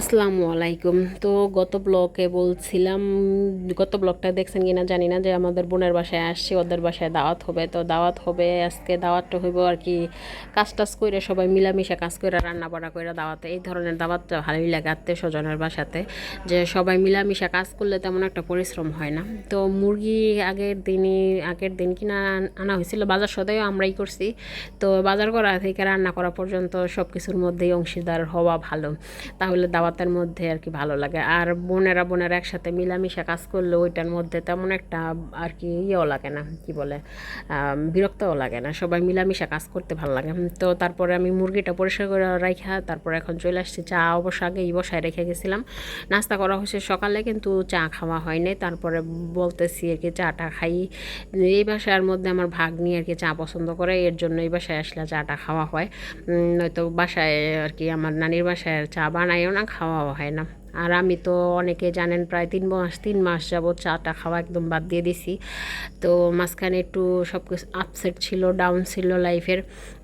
আসসালামু আলাইকুম। তো গত ব্লকে বলছিলাম, গত ব্লকটা দেখছেন কিনা জানি না, যে আমাদের বোনের বাসায় আসছে, ওদের বাসায় দাওয়াত হবে। তো দাওয়াত হবে, আজকে দাওয়াতটা হইব আর কি কাজ টাজ করে সবাই মিলামিশা কাজ করে রান্না বাড়া করে দাওয়াতে। এই ধরনের দাওয়াতটা ভালোই লাগে আত্মীয় স্বজনের বাসাতে, যে সবাই মিলামিশা কাজ করলে তেমন একটা পরিশ্রম হয় না। তো মুরগি আগের দিনই, আগের দিন কিনা আনা হয়েছিল, বাজার সদাইও আমরাই করছি। তো বাজার করা থেকে রান্না করা পর্যন্ত সব কিছুর মধ্যেই অংশীদার হওয়া ভালো। তাহলে দাওয়াতের মধ্যে আর কি ভালো লাগে। আর বোনেরা বোনেরা একসাথে মিলামিশা কাজ করলে ওইটার মধ্যে তেমন একটা আর কি ইয়েও লাগে না, কি বলে বিরক্তও লাগে না। সবাই মিলামিশা কাজ করতে ভালো লাগে। তো তারপরে আমি মুরগিটা পরিষ্কার করে রাখা তারপরে এখন চলে আসছি চা। অবশ্য আগেই বসায় রেখে গেছিলাম। নাস্তা করা হয়েছে সকালে কিন্তু চা খাওয়া হয়নি। তারপরে বলতেছি আর কি চাটা খাই। এই বাসার মধ্যে আমার ভাগ নিয়ে আর কি চা পছন্দ করে। এর জন্য এই বাসায় আসলে চাটা খাওয়া হয়। নয়তো বাসায় আর কি আমার নানির বাসায় চা বানাইও না খাওয়াও হয় না। আর আমি তো অনেকে জানেন প্রায় তিন মাস তিন মাস যাবৎ চাটা খাওয়া একদম বাদ দিয়ে দিছি। তো মাঝখানে একটু সব কিছু আপসেট ছিল ডাউন ছিল লাইফের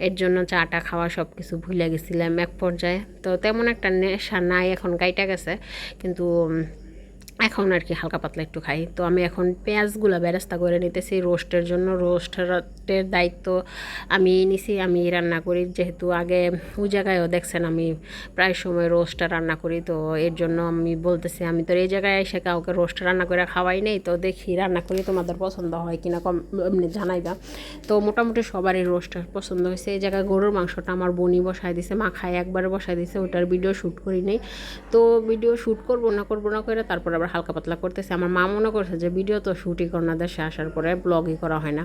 এর। জন্য চাটা খাওয়া সব কিছু ভুলে গেছিলাম এক পর্যায়ে। তো তেমন একটা নেশা নাই, এখন গাইটা গেছে। কিন্তু এখন আর কি হালকা পাতলা একটু খাই। তো আমি এখন পেঁয়াজগুলো বেরেস্তা করে নিতেছি রোস্টের জন্য। রোস্টের দায়িত্ব আমি নিছি, আমি রান্না করি। যেহেতু আগে ওই জায়গায়ও দেখছেন আমি প্রায় সময় রোস্টটা রান্না করি, তো এর জন্য আমি বলতেছি, আমি তো এই জায়গায় এসে কাউকে রোস্ট রান্না করে খাওয়াই নেই, তো দেখি রান্না করি তোমাদের পছন্দ হয় কিনা কম এমনি জানাইবা। তো মোটামুটি সবারই রোস্টটা পছন্দ হয়েছে। এই জায়গায় গরুর মাংসটা আমার বনি বসাই দিছে মা খায় একবারে বসাই দিছে, ওটার ভিডিও শ্যুট করি নেই। তো ভিডিও শ্যুট করব না করব না করে তারপর আবার হালকা পাতলা করতেছে। আমার মা মনে করছে যে ভিডিও তো শ্যুটই কর না, দেশে আসার পরে ব্লগই করা হয় না।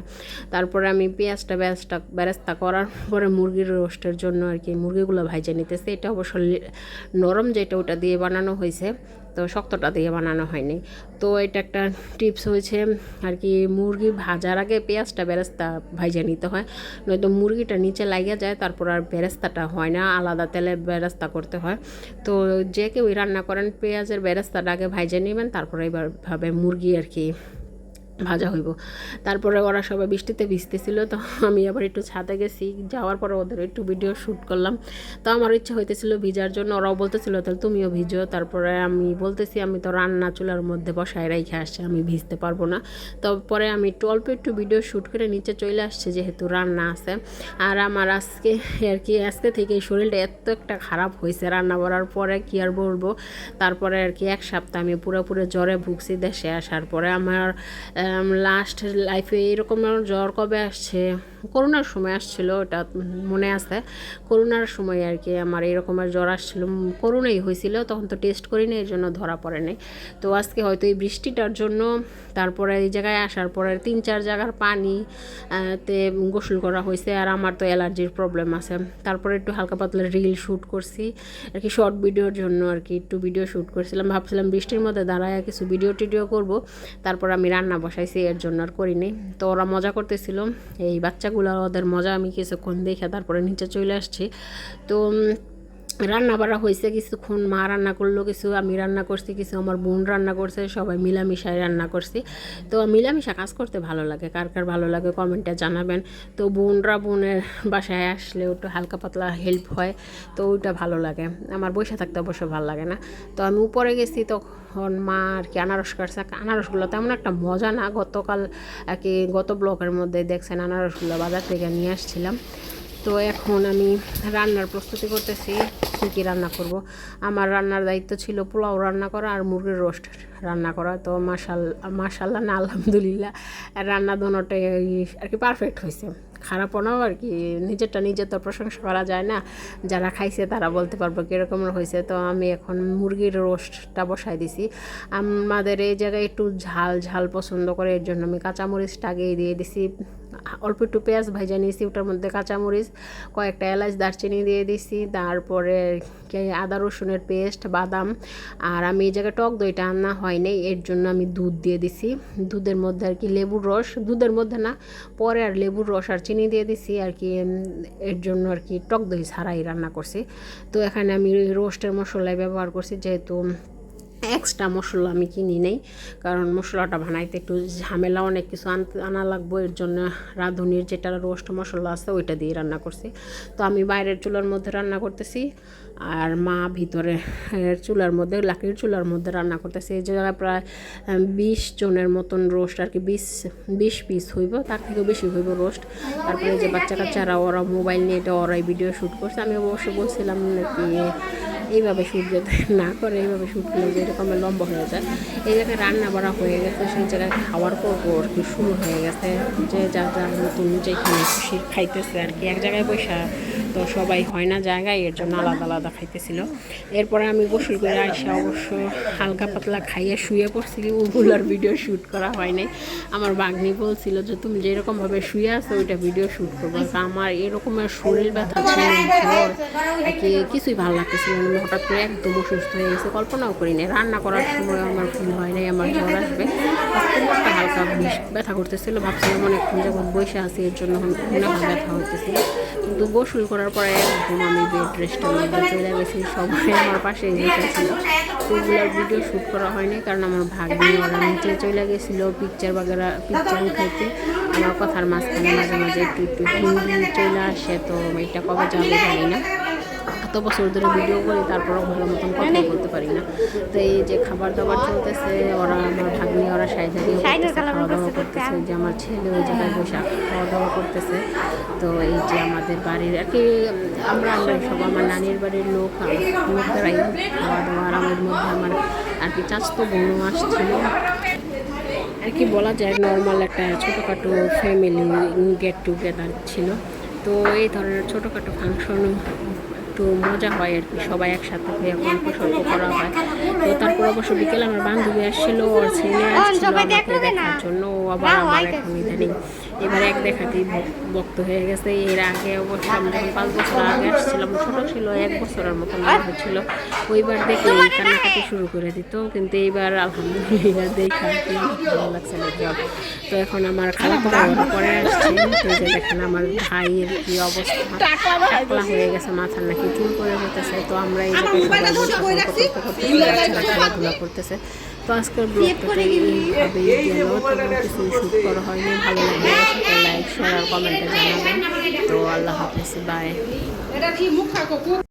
তারপরে আমি পেঁয়াজটা ব্যাসটা ব্যারেস্তা করার পরে মুরগির রোস্টের জন্য আর কি মুরগিগুলো ভাইজে নিতেছে। এটা অবশ্য নরম যেটা ওটা দিয়ে বানানো হয়েছে, তো শক্তটা দিয়ে বানানো হয়নি। তো এটা একটা টিপস হয়েছে আর কি, মুরগি ভাজার আগে পেঁয়াজটা বেরেস্তা ভাইজে নিতে হয়, নয়তো মুরগিটা নিচে লাগিয়ে যায়, তারপর আর বেরেস্তাটা হয় না, আলাদা তেলে বেরেস্তা করতে হয়। তো যে কেউ রান্না করেন, পেঁয়াজের বেরেস্তাটা আগে ভাইজে নেবেন, তারপরে এবার মুরগি আর কি ভাজা হইব। তারপরে ওরা সবাই বৃষ্টিতে ভিজতেছিল, তো আমি আবার একটু ছাদে গেছি। যাওয়ার পরে ওদের একটু ভিডিও শ্যুট করলাম। তো আমার ইচ্ছা হইতেছিল ভিজার জন্য। ওরাও বলতেছিল, তাহলে তুমিও ভিজো। তারপরে আমি বলতেছি, আমি তো রান্না চুলার মধ্যে বসায় রাইখে আসছি, আমি ভিজতে পারব না। তো পরে আমি একটু অল্প একটু ভিডিও শ্যুট করে নিচে চলে আসছে, যেহেতু রান্না আছে। আর আমার আজকে আর কি, আজকে থেকে শরীরটা এত একটা খারাপ হয়েছে রান্না করার পরে, কি আর বলব? তারপরে আর কি, এক সপ্তাহ আমি পুরোপুরি জ্বরে ভুগছি দেশে আসার পরে। আমার লাস্ট লাইফে এরকম জ্বর কবে আসছে? করোনার সময় আসছিল, ওটা মনে আছে। করোনার সময় আর কি আমার এরকমের জ্বর আসছিল। করোনাই হয়েছিল, তখন তো টেস্ট করিনি এর জন্য ধরা পড়ে নাই তো আজকে হয়তো এই বৃষ্টিটার জন্য তারপরে এই জায়গায় আসার পরে তিন, চার জায়গার পানি তে গোসল করা হয়েছে, আর আমার তো অ্যালার্জির প্রবলেম আছে। তারপরে একটু হালকা পাতলা রিল শ্যুট করছি, আর কি শর্ট ভিডিওর জন্য আর কি একটু ভিডিও শ্যুট করছিলাম। ভাবছিলাম বৃষ্টির মধ্যে দাঁড়ায় কিছু ভিডিও টিডিও করব, তারপর আমি রান্না বসাইছি এর জন্য আর করিনি তো ওরা মজা করতেছিল। এই বাচ্চাগুলো, ওদের মজা আমি কিছুক্ষণ দেখে তারপরে নিচে চলে আসছি। তো রান্না বাড়া হয়েছে কিছুক্ষণ, মা রান্না করল কিছু, আমি রান্না করছি কিছু, আমার বোন রান্না করছে, সবাই মিলামিশায় রান্না করছি। তো মিলামিশা কাজ করতে ভালো লাগে, কার কার ভালো লাগে কমেন্টে জানাবেন। তো বোনরা বোনের বাসায় আসলে একটু হালকা পাতলা হেল্প হয়, তো ওইটা ভালো লাগে। আমার বসে থাকতে অবশ্য ভালো লাগে না। তো আমি উপরে গেছি, তখন মা আর কি আনারস কাটছে। আনারসগুলো তেমন একটা মজা না, গতকাল আর কি গত ব্লকের মধ্যে দেখছেন, আনারসগুলো বাজার থেকে নিয়ে আসছিলাম। তো এখন আমি রান্নার প্রস্তুতি করতেছি, কী কী রান্না করব। আমার রান্নার দায়িত্ব ছিল পোলাও রান্না করা আর মুরগির রোস্ট রান্না করা। তো মাসাল মাসাল্লাহ না, আলহামদুলিল্লাহ, রান্না দোনোটাই আর কি পারফেক্ট হয়েছে খারাপ নাও আর কি, নিজেরটা নিজের তো প্রশংসা করা যায় না। যারা খাইছে তারা বলতে পারব কীরকম হয়েছে তো আমি এখন মুরগির রোস্টটা বসাই দিছি। আমাদের এই জায়গায় একটু ঝাল ঝাল পছন্দ করে, এর জন্য আমি কাঁচামরিচটা আগেই দিয়ে দিছি। অল্প একটু পেঁয়াজ ভাজা নিয়েছি, ওটার মধ্যে কাঁচামরিচ, কয়েকটা এলাচ, দারচিনি দিয়ে দিছি, তারপরে আদা রসুনের পেস্ট, বাদাম, আর আমি এই জায়গায় টক দইটা আনা হয়নি, এর জন্য আমি দুধ দিয়ে দিছি। দুধের মধ্যে আর কি লেবুর রস, দুধের মধ্যে না, পরে আর লেবুর রস আর চিনি দিয়ে দিছি, আর কি এর জন্য আর কি টক দই ছাড়াই রান্না করছি। তো এখানে আমি রোস্টের মশলাই ব্যবহার করছি, যেহেতু এক্সট্রা মশলা আমি কিনি নেই, কারণ মশলাটা বানাইতে একটু ঝামেলা, অনেক কিছু আনা লাগবো। এর জন্য রাঁধুনির যেটা রোস্ট মশলা আছে, ওইটা দিয়ে রান্না করছি। তো আমি বাইরের চুলার মধ্যে রান্না করতেছি, আর মা ভিতরে চুলার মধ্যে লাকির চুলার মধ্যে রান্না করতেছে। এই জায়গায় প্রায় বিশ জনের মতন রোস্ট আর কি বিশ বিশ পিস হইব, তার থেকেও বেশি হইব রোস্ট তারপরে যে বাচ্চা কাচ্চারা ওরা মোবাইল নিয়ে এটা, ওরাই ভিডিও শ্যুট করছে। আমি অবশ্য বলছিলাম নাকি এইভাবে যাতে না করে এইভাবে শ্যুট করলে যে এরকম লম্বা হয়ে যায়। এই জায়গায় রান্না বাড়া হয়ে গেছে, সেই জায়গায় খাওয়ার পর্ব আর কি শুরু হয়ে গেছে, যে যার যার নতুন যেখানে খুশি খাইতেছে আর কি। এক জায়গায় বসা তো সবাই হয় না জায়গায়, এর জন্য আলাদা আলাদা খাইতেছিল। এরপরে আমি গোসল করে আসা অবশ্য হালকা পাতলা খাইয়ে শুয়ে পড়ছি, ওগুলোর ভিডিও শ্যুট করা হয় নাই। আমার বাগনি বলছিল যে, তুমি যেরকমভাবে শুয়ে আছো, ওইটা ভিডিও শ্যুট করব। আমার এরকমের শরীর ব্যথা ছিল কিছুই ভালো লাগতেছিল হঠাৎ করে একদম অসুস্থ হয়ে গেছে, কল্পনাও করি নাই রান্না করার সময় আমার ভুল হয় নাই, আমার জ্বর আসবে। কোমরটা হালকা ব্যথা করতেছিল, ভাবছিলাম অনেকক্ষণ যখন বসে আছি, এর জন্য মনে ব্যথা হইতেছিল কিন্তু গোসল করার পরে একদম আমি বেড রেস্টের মধ্যে চলে গেছি, সবাই আমার পাশে বসেছিল তো ওগুলোর ভিডিও শ্যুট করা হয়নি, কারণ আমার ভাগ্নি ওরা নিচে চলে গেছিল পিকচার বাগেরা পিকচার উঠাইতে। আমার কথার মাঝখানে মাঝে মাঝে একটু একটু হিন্দি চলে আসে, তো এটা কবে যাবে জানি না। এত বছর ধরে ভিডিও করি তারপরেও ভালো মতন কথা বলতে পারি না। তো এই যে খাবার দাবার চলতেছে ওরা আমার ভাগ্নি ওরা দিয়ে খাওয়া দাওয়া করতেছে যে আমার ছেলে ওই জায়গায় বসে খাওয়া দাওয়া করতেছে। তো এই যে আমাদের বাড়ির আর কি আমরা আমরা সব আমার নানির বাড়ির লোক লোকেরাই খাওয়া দাওয়া আর আমার মধ্যে আমার আর কি চাচতো বোনও আসছিল। আর কি বলা যায় নর্মাল একটা ছোটোখাটো ফ্যামিলি গেট টুগেদার ছিল। তো এই ধরনের ছোটোখাটো ফাংশন একটু মজা হয় আর কি, সবাই একসাথে হয়ে গল্প সল্প করা হয়। তো তারপর অবশ্য বিকেলে আমার বান্ধবী আসছিল, ওর ছেলে আসছিল আমাকে দেখার জন্য, ও আবার আমার এখন ইদানিং এবার এক দেখাতেই বক্ত হয়ে গেছে। এর আগে অবশ্য আমি যখন পাঁচ বছর আগে আসছিলাম ছোটো ছিল এক বছরের মতন হয়েছিল ওইবার দেখে কান্নাকাটি শুরু করে দিত কিন্তু এইবার আলহামদুলিল্লাহ দেখা ভালো লাগছে না জব তো এখন আমার খারাপ পরে আসছে তো যে দেখেন আমার ভাইয়ের কি অবস্থা। টাকলা হয়ে গেছে মাথার নাকি চুল করে হতেছে তো আমরা এই খেলাধুলা করতেছে। তো আজকের ব্লগটা এইভাবেই গেল তেমন কিছু শ্যুট করা হয়নি ভালো লাগে লাইক শেয়ার কমেন্টে জানাবেন তো আল্লাহ হাফিজ বাই